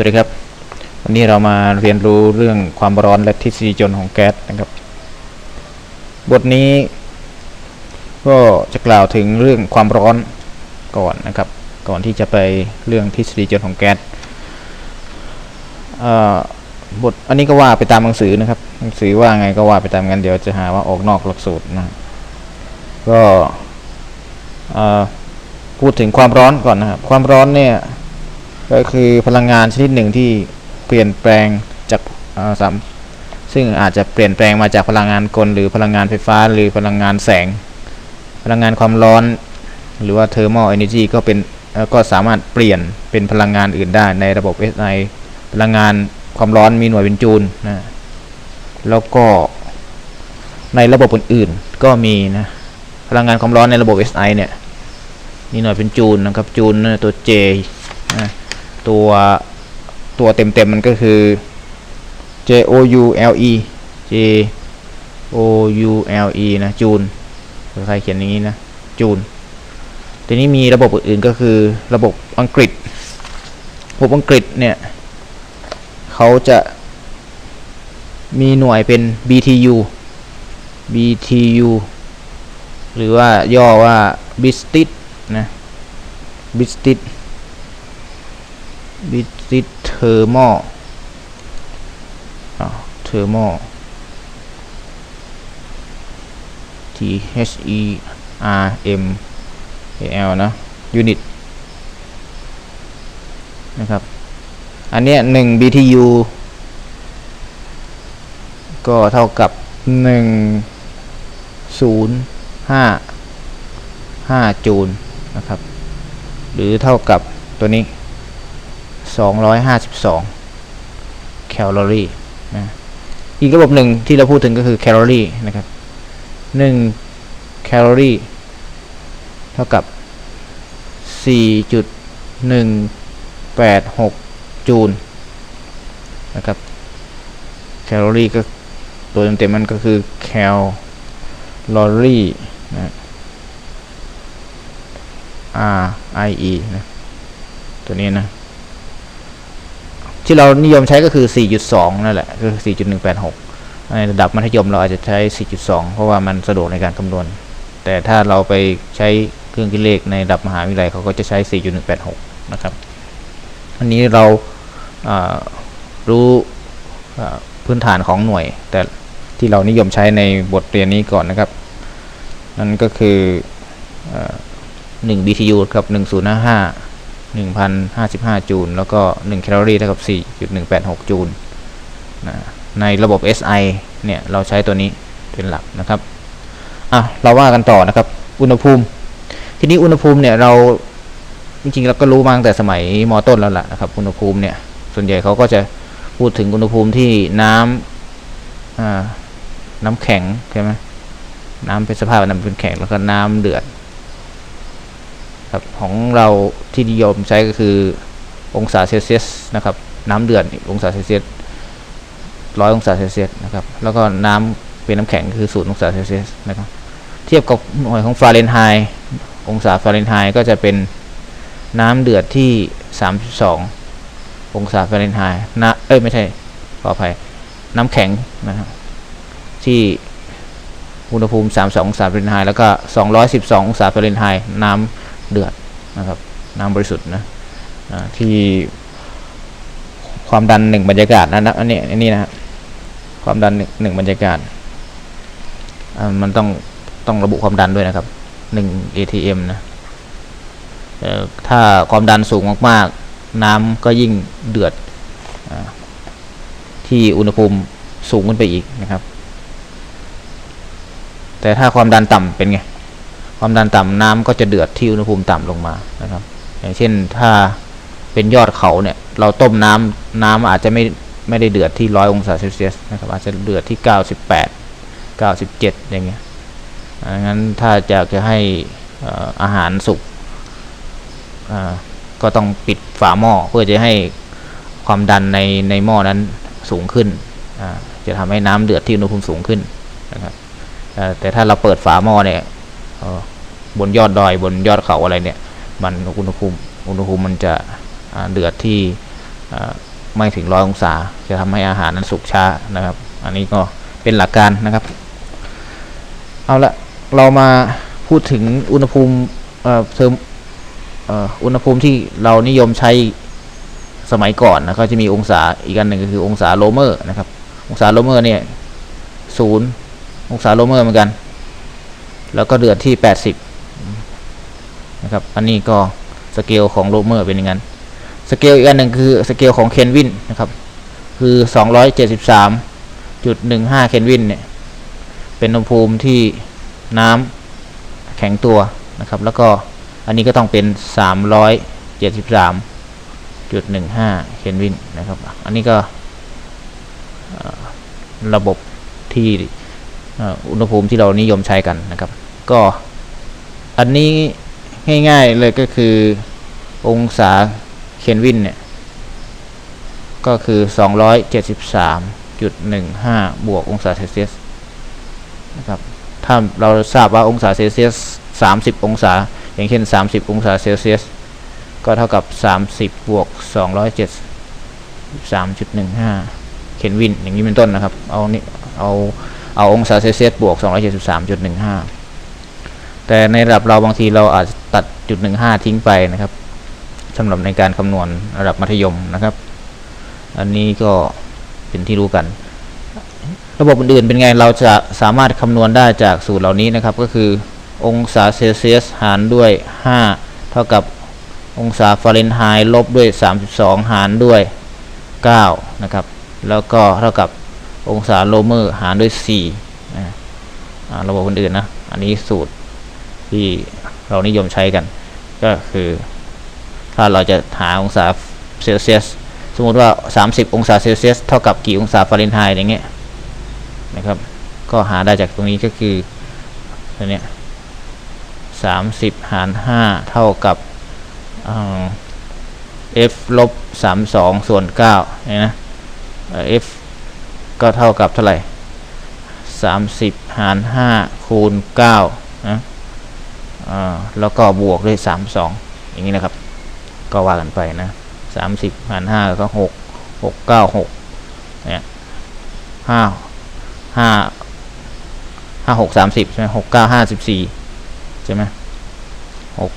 สวัสดีครับ วันนี้เรามาเรียนรู้เรื่องความร้อนและทฤษฎีจนของแก๊สนะครับ บทนี้ก็จะกล่าวถึงเรื่องความร้อนก่อนนะครับ ก่อนที่จะไปเรื่องทฤษฎีจนของแก๊สบทอันนี้ก็ว่าไปตามหนังสือนะครับ หนังสือว่าไงก็ว่าไปตามกันเดี๋ยวจะหาว่าออกนอกหลักสูตรนะ ก็พูดถึงความร้อนก่อนนะครับ ความร้อนเนี่ย ก็คือพลังงานชนิดหนึ่งที่เปลี่ยนแปลงจากสามซึ่งอาจจะเปลี่ยนแปลงมาจากพลังงานกล หรือพลังงานไฟฟ้า หรือพลังงานแสง พลังงานความร้อน หรือว่า thermal energy ก็เป็นก็สามารถเปลี่ยนเป็นพลังงานอื่นได้ในระบบ SI พลังงานความร้อนมีหน่วยเป็นจูลนะแล้วก็ในระบบอื่นๆก็มีนะพลังงานความร้อนในระบบ SI เนี่ยมีหน่วยเป็นจูลนะครับจูลนะตัว J นะ ตัวตัวเต็มๆมันก็คือ J O U L E J O U L E นะจูลใครเขียนอย่างนี้นะจูลทีนี้มีระบบอื่นๆก็คือระบบอังกฤษระบบอังกฤษเนี่ยเขาจะมีหน่วยเป็น BTU BTU หรือว่าย่อว่า British นะ British British Thermal อ่า Thermal T H E R M A L นะ Unit นะครับ อันเนี้ยหนึ่ง BTU ก็เท่ากับหนึ่งศูนย์ห้าห้าจูลนะครับ หรือเท่ากับตัวนี้ สองร้อยห้าสิบสองแคลอรี่นะอีกระบบหนึ่งที่เราพูดถึงก็คือแคลอรี่นะครับหนึ่งแคลอรี่เท่ากับสี่จุดหนึ่งแปดหกจูลนะครับแคลอรี่ก็ตัวเต็มๆมันก็คือแคลอรี่นะ R I E นะ ตัวนี้นะ ที่เรานิยมใช้ก็คือ 4.2 นั่นแหละก็คือ 4.186 ในระดับมัธยมเราอาจจะใช้ 4.2 เพราะว่ามันสะดวกในการคำนวณ แต่ถ้าเราไปใช้เครื่องคิดเลขในระดับมหาวิทยาลัยเขาก็จะใช้ 4.186 นะครับ อันนี้เรารู้พื้นฐานของหน่วย แต่ที่เรานิยมใช้ในบทเรียนนี้ก่อนนะครับ นั่นก็คืออ1 BTU ครับ 1055 1055 จูล แล้วก็ 1 แคลอรี่เท่ากับ 4.186 จูลนะในระบบ SI เนี่ย เราใช้ตัวนี้เป็นหลักนะครับ อะ เราว่ากันต่อนะครับ อุณหภูมิ ทีนี้อุณหภูมิเนี่ย เราจริงๆเราก็รู้มาตั้งแต่สมัยมต้นแล้วล่ะนะครับ อุณหภูมิเนี่ย ส่วนใหญ่เขาก็จะพูดถึงอุณหภูมิที่น้ำอ่าน้ำแข็งใช่ไหมน้ำเป็นสภาพน้ำเป็นแข็งแล้วก็น้ำเดือด ครับของเราที่นิยมใช้ก็คือองศาเซลเซียสนะครับ น้ำเดือดองศาเซลเซียสร้อยองศาเซลเซียสนะครับ แล้วก็น้ำเป็นน้ำแข็งคือศูนย์องศาเซลเซียสนะครับ เทียบกับหน่วยของฟาเรนไฮต์องศาฟาเรนไฮต์ก็จะเป็นน้ำเดือดที่ 32 องศาฟาเรนไฮต์นะเอ้ยไม่ใช่ขออภัยน้ำแข็งนะครับที่อุณหภูมิ 32 องศาฟาเรนไฮต์แล้วก็ 212 องศาฟาเรนไฮต์น้ำ เดือดนะครับน้ำบริสุทธิ์นะที่ความดันหนึ่งบรรยากาศนะนะอันนี้อันนี้นะความดันหนึ่งหนึ่งบรรยากาศมันต้องต้องระบุความดันด้วยนะครับหนึ่ง ATM นะเอ่อถ้าความดันสูงมากๆ น้ำก็ยิ่งเดือดอที่อุณหภูมิสูงขึ้นไปอีกนะครับ แต่ถ้าความดันต่ำเป็นไง ความดันต่ำน้ำก็จะเดือดที่อุณหภูมิต่ำลงมานะครับ อย่างเช่นถ้าเป็นยอดเขาเนี่ย เราต้มน้ำน้ำอาจจะไม่ไม่ได้เดือดที่ร้อยองศาเซลเซียสนะครับอาจจะเดือดที่เก้าสิบแปดเก้าสิบเจ็ดอย่างเงี้ยงั้นถ้าอยากจะให้อาหารสุกก็ต้องปิดฝาหม้อเพื่อจะให้ความดันในในหม้อนั้นสูงขึ้น จะทำให้น้ำเดือดที่อุณหภูมิสูงขึ้นนะครับแต่ถ้าเราเปิดฝาหม้อเนี่ย บนยอดดอยบนยอดเขาอะไรเนี่ย มันอุณหภูมิอุณหภูมิมันจะเดือดที่ไม่ถึงร้อยองศา จะทำให้อาหารนั้นสุกช้านะครับ อันนี้ก็เป็นหลักการนะครับ เอาละเรามาพูดถึงอุณหภูมิเทอมอุณหภูมิที่เรานิยมใช้สมัยก่อนนะก็จะมีองศาอีกอันหนึ่งก็คือองศาโลเมอร์นะครับ องศาโลเมอร์เนี่ยศูนย์องศาโลเมอร์เหมือนกัน แล้วก็เดือนที่ 80 นะครับ อันนี้ก็สเกลของโลเมอร์เป็นอย่างนั้น สเกลอีกอันหนึ่งคือสเกลของเคนวินนะครับ คือ 273.15 เคนวินเนี่ย เป็นอุณหภูมิที่น้ำแข็งตัวนะครับ แล้วก็อันนี้ก็ต้องเป็น 373.15 เคนวินนะครับ อันนี้ก็ระบบที่ อุณหภูมิที่เรานิยมใช้กันนะครับ ก็อันนี้ง่ายๆเลยก็คือองศาเคนวินเนี่ย ก็คือ 273.15 บวกองศาเซลเซียสนะครับถ้าเราทราบว่าองศาเซลเซียส 30 องศา อย่างเช่น 30 องศาเซลเซียส ก็เท่ากับ 30 บวก 273.15 เคนวินอย่างนี้เป็นต้นนะครับ เอานี่เอา เอาองศาเซลเซียสบวก 273.15 แต่ในระดับเราบางทีเราอาจตัดจุด15 ทิ้งไปนะครับสำหรับในการคำนวณระดับมัธยมนะครับ อันนี้ก็เป็นที่รู้กัน ระบบอื่นๆเป็นไงเราจะสามารถคำนวณได้จากสูตรเหล่านี้นะครับ ก็คือองศาเซลเซียสหารด้วย 5 เท่ากับองศาฟาเรนไฮต์ลบด้วย 32 หารด้วย 9 นะครับ แล้วก็เท่ากับ องศาโลเมอร์หารด้วย4นะระบบอื่นๆนะ อันนี้สูตรที่เรานิยมใช้กัน ก็คือ ถ้าเราจะหาองศาเซลเซียส สมมติว่า 30 องศาเซลเซียส เท่ากับกี่องศาฟาเรนไฮต์อย่างเงี้ยนะครับ ก็หาได้จากตรงนี้ก็คือตัวเนี้ย30หาร5เท่ากับอ่า f ลบ32ส่วน9เนี่ยนะเอ่อ f ก็เท่ากับเท่าไหร่30 หาร 5 คูณ9นะอ่าแล้วก็บวกด้วย 32 อย่างนี้นะครับ ก็ว่ากันไปนะสามสิบหารห้าก็หกหกเก้าหกเนี่ยห้าห้าห้าหกสามสิบใช่ไหมหกเก้าห้าสิบสี่ใช่ไหมหก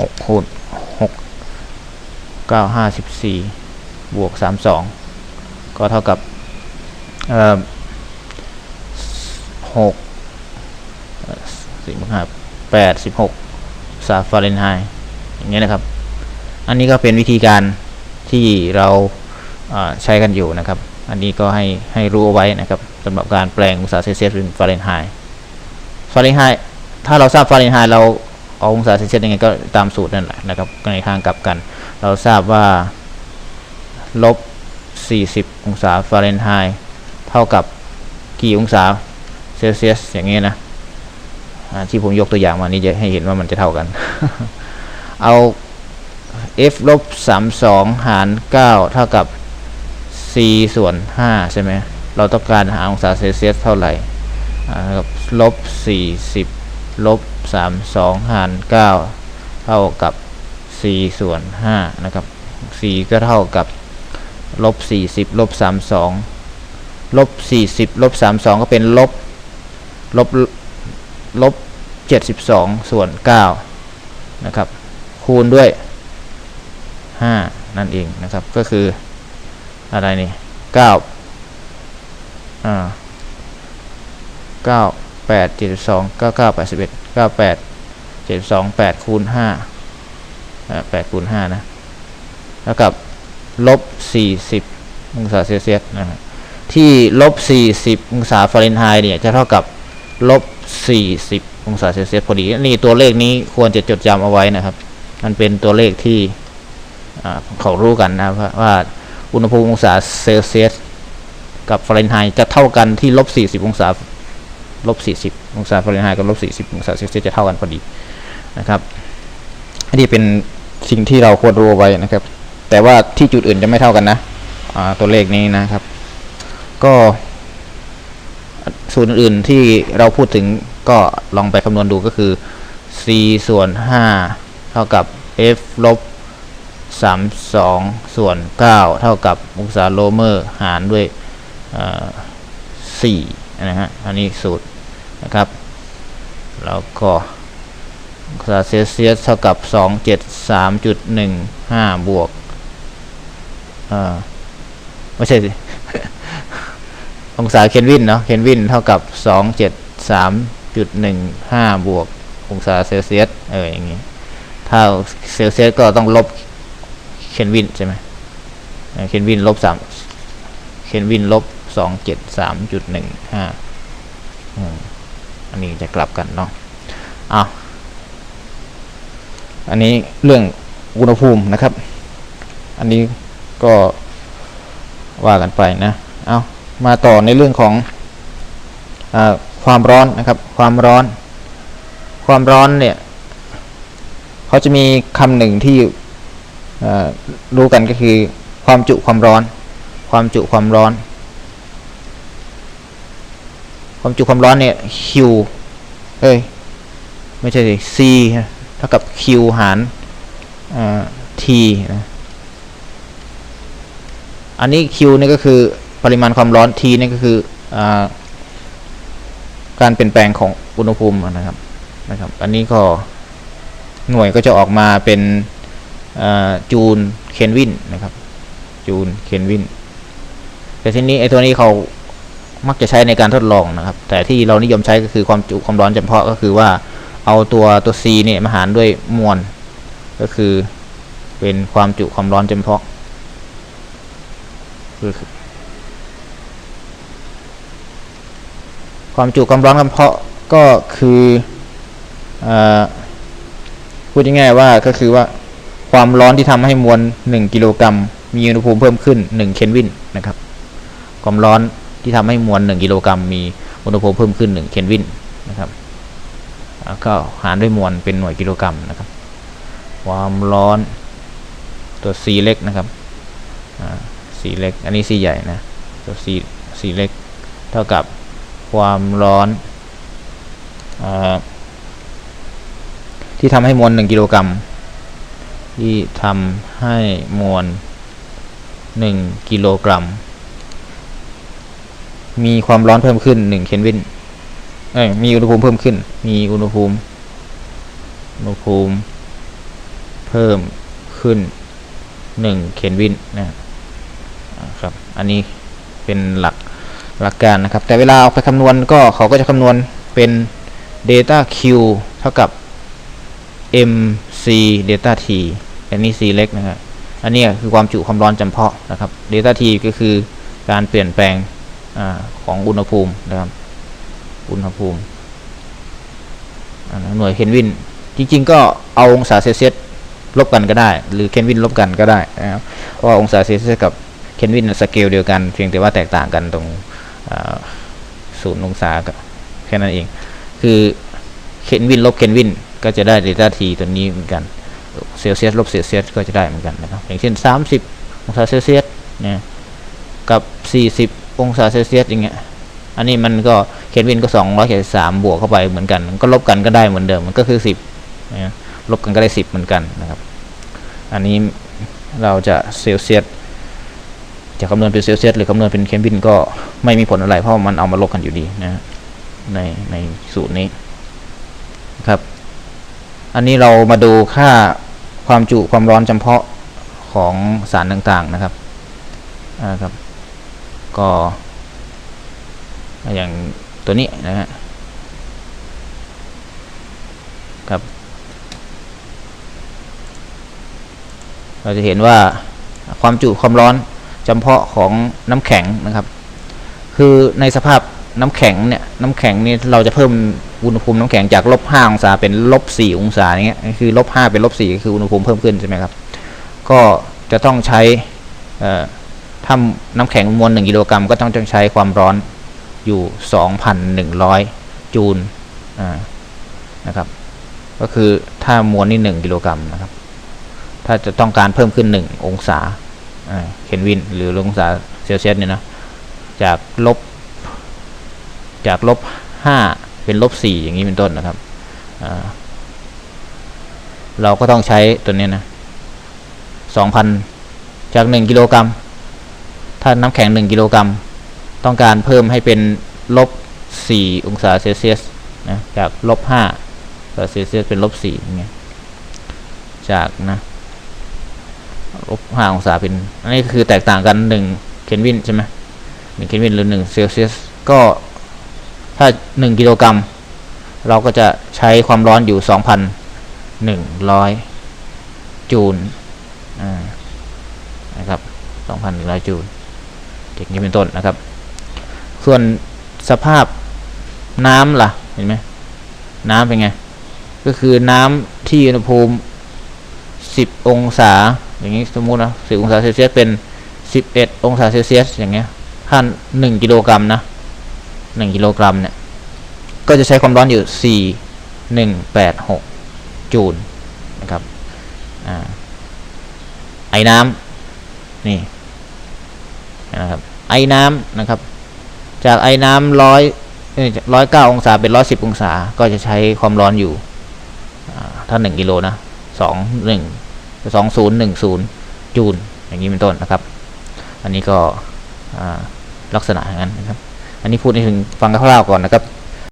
หกคูณหกเก้าห้าสิบสี่บวกสามสอง ก็เท่ากับเอ่อหกสิบห้าแปดสิบหกสาฟาเรนไฮต์อย่างเงี้ยนะครับ อันนี้ก็เป็นวิธีการที่เราเอ่อใช้กันอยู่นะครับ อันนี้ก็ให้ให้รู้เอาไว้นะครับสำหรับการแปลงองศาเซลเซียสเป็นฟาเรนไฮต์ฟาเรนไฮต์ถ้าเราทราบฟาเรนไฮต์เราเอาองศาเซลเซียสยังไงก็ตามสูตรนั่นแหละนะครับในทางกลับกัน เราทราบว่าลบ 40 องศาฟาเรนไฮต์เท่ากับกี่องศาเซลเซียสอย่างเงี้ยนะที่ผมยกตัวอย่างมานี้จะให้เห็นว่ามันจะเท่ากัน เอา f ลบ32 หาร 9 เท่ากับ c ส่วน 5 ใช่ไหม เราต้องการหาองศาเซลเซียสเท่าไหร่อ่าครับลบ40ลบ32 หาร 9 เท่ากับ c ส่วน 5 นะครับ c ก็เท่ากับ ลบ40ลบ32ลบ40ลบ32ก็เป็นลบลบลบ72ส่วน9นะครับ คูณด้วยห้านั่นเองนะครับ ก็คืออะไรนี่เก้าอ่าเก้าแปดเจ็ดสองเก้าเก้าแปดสิบเอ็ดเก้าแปดเจ็ดสองแปดคูณห้าแปดคูณห้านะ แล้วกับ ลบสี่สิบองศาเซลเซียสนะฮะที่ลบสี่สิบองศาฟาเรนไฮต์เนี่ยจะเท่ากับลบสี่สิบองศาเซลเซียสพอดี นี่ตัวเลขนี้ควรจะจดจำเอาไว้นะครับ มันเป็นตัวเลขที่เขารู้กันนะว่าว่าอุณหภูมิองศาเซลเซียสกับฟาเรนไฮต์จะเท่ากันที่ลบ40 องศาลบ40 องศาฟาเรนไฮต์กับลบ40 องศาเซลเซียสจะเท่ากันพอดีนะครับ อันนี้เป็นสิ่งที่เราควรรู้ไว้นะครับ แต่ว่าที่จุดอื่นจะไม่เท่ากันนะตัวเลขนี้นะครับ ก็ส่วนอื่นที่เราพูดถึงก็ลองไปคำนวณดูก็คือ c ส่วน 5 เท่ากับ f ลบสามสองส่วนเก้าเท่ากับองศาโลเมอร์หารด้วยสี่นะฮะ อันนี้สูตรนะครับ แล้วก็องศาเซลเซียสเท่ากับสองเจ็ดสามจุดหนึ่งห้าบวก อ่อไม่ใช่สิองศาเคลวินเนาะเคลวินเท่ากับสองเจ็ดสามจุดหนึ่งห้าบวก องศาเซลเซียสเอออย่างงี้ถ้าเซลเซียสก็ต้องลบเคลวินใช่ไหมเอ่อเคลวินลบสามเคลวินลบสองเจ็ดสามจุดหนึ่งห้าอันนี้จะกลับกันเนาะอ้าวอันนี้เรื่องอุณหภูมินะครับ อันนี้ ก็ว่ากันไปนะ เอามาต่อในเรื่องของอความร้อนนะครับ ความร้อน ความร้อนเนี่ยเขาจะมีคำหนึ่งที่รู้กันก็คือ ความจุความร้อน ความจุความร้อน ความจุความร้อนเนี่ย Q เอ้ย ไม่ใช่สิ C เท่ากับ Q หาร T นะ อันนี้ Q นี่ก็คือปริมาณความร้อน T นี่ก็คืออการเปลี่ยนแปลงของอุณหภูมินะครับนะครับ อันนี้ก็หน่วยก็จะออกมาเป็นจูลเคลวินนะครับ จูลเคลวินแต่ทีนี้ไอ้ตัวนี้เขามักจะใช้ในการทดลองนะครับ แต่ที่เรานิยมใช้ก็คือความจุความร้อนเฉพาะก็คือว่าเอาตัวตัว C เนี่ยมาหารด้วยมวลก็คือเป็นความจุความร้อนเฉพาะ คือความจุความร้อนเพาะก็คืออพูดง่ายๆว่าก็คือว่าความร้อนที่ทำให้มวล 1 กิโลกรัม มีอุณหภูมิเพิ่มขึ้น 1 เคลวินนะครับ ความร้อนที่ทำให้มวล 1 กิโลกรัม มีอุณหภูมิเพิ่มขึ้น 1 เคลวินนะครับก็หารด้วยมวลเป็นหน่วยกิโลกรัมนะครับ ความร้อนตัว C เล็กนะครับ อ่า C เล็ก อันนี้ C ใหญ่นะตัว C C เล็ก เท่ากับความร้อนอที่ทำให้มวล 1 กิโลกรัมที่ทำให้มวล 1 กิโลกรัม มีความร้อนเพิ่มขึ้น 1 เคลวินเอ้ยมีอุณหภูมิเพิ่มขึ้น มีอุณหภูมิ อุณหภูมิ เพิ่มขึ้น 1 เคลวินนะ ครับ อันนี้เป็นหลักหลักการนะครับ แต่เวลาเอาไปคำนวณก็เขาก็จะคำนวณเป็น delta q เท่ากับ mc delta t อันนี้ c เล็กนะครับอันนี้คือความจุความร้อนจำเพาะนะครับ delta t ก็คือการเปลี่ยนแปลงอของอุณหภูมินะครับ อุณหภูมิหน่วยเคลวิน จริง ๆ ก็เอาองศาเซลเซียสลบกันก็ได้ หรือเคลวินลบกันก็ได้นะครับเพราะว่าองศาเซลเซียสกับ เคลวินสเกลเดียวกันเพียงแต่ว่าแตกต่างกันตรงศูนย์องศาแค่นั้นเอง คือเคลวินลบเคลวินก็จะได้เดต้าทีตัวนี้เหมือนกันเซลเซียสลบเซลเซียสก็จะได้เหมือนกันนะครับอย่างเช่น 30 องศาเซลเซียสเนี่ยกับ 40 องศาเซลเซียสอย่างเงี้ยอันนี้มันก็เคลวินก็273บวกเข้าไปเหมือนกันก็ลบกันก็ได้เหมือนเดิมมันก็คือ 10นะลบกันก็ได้ 10 เหมือนกันนะครับ อันนี้เราจะเซลเซียส จะคำนวณเป็นเซลเซียสหรือคำนวณเป็นเคลวินก็ไม่มีผลอะไร เพราะมันเอามาลบกันอยู่ดีนะในในสูตรนี้ครับ อันนี้เรามาดูค่าความจุความร้อนจำเพาะของสารต่างๆนะครับอ่าครับ ก็ อย่างตัวนี้นะฮะครับ เราจะเห็นว่าความจุความร้อน จำเพาะของน้ำแข็งนะครับ คือในสภาพน้ำแข็งเนี่ยน้ำแข็งนี่เราจะเพิ่มอุณหภูมิน้ำแข็งจากลบห้าองศาเป็นลบสี่องศาอย่างเงี้ยคือลบห้าเป็นลบสี่ก็คืออุณหภูมิเพิ่มขึ้นใช่ไหมครับ ก็จะต้องใช้ถ้าน้ำแข็งมวลหนึ่งกิโลกรัมก็ต้องใช้ความร้อนอยู่สองพันหนึ่งร้อยจูลนะครับ ก็คือถ้ามวลนี่หนึ่งกิโลกรัมนะครับ ถ้าจะต้องการเพิ่มขึ้นหนึ่งองศา เคลวินหรือองศาเซลเซียสเนี่ยนะจากลบจากลบห้าเป็นลบสี่อย่างนี้เป็นต้นนะครับเราก็ต้องใช้ตัวนี้นะสองพันจากหนึ่งกิโลกรัมถ้าน้ำแข็งหนึ่งกิโลกรัมต้องการเพิ่มให้เป็นลบสี่องศาเซลเซียสนะจากลบห้าองศาเซลเซียสเป็นลบสี่อย่างเงี้ยจากนะ ลบห้าองศาเป็น อันนี้คือแตกต่างกันหนึ่งเคลวินใช่ไหมหนึ่งเคลวินหรือหนึ่งเซลเซียสก็ถ้าหนึ่งกิโลกรัมเราก็จะใช้ความร้อนอยู่สองพันหนึ่งร้อยจูลนะครับสองพันหนึ่งร้อยจูลอย่างนี้เป็นต้นนะครับ ส่วนสภาพน้ำล่ะเห็นไหมน้ำเป็นไง ก็คือน้ำที่อุณหภูมิสิบองศา อย่างนี้สมมุตินะสิบองศาเซลเซียสเป็นสิบเอ็ดองศาเซลเซียสอย่างเงี้ยถ้าหนึ่งกิโลกรัมนะหนึ่งกิโลกรัมเนี่ย ก็จะใช้ความร้อนอยู่สี่หนึ่งแปดหกจูลนะครับอ่าไอ้น้ำนี่นะครับไอ้น้ำนะครับ จากไอ้น้ำร้อยร้อยเก้าองศาเป็นร้อยสิบองศา ก็จะใช้ความร้อนอยู่ถ้าหนึ่งกิโลนะสองหนึ่ง สองศูนย์หนึ่งศูนย์จูลอย่างนี้เป็นต้นนะครับ อันนี้ก็ลักษณะอย่างนั้นนะครับ อันนี้พูดในถึงฟังคร่าวๆก่อนนะครับ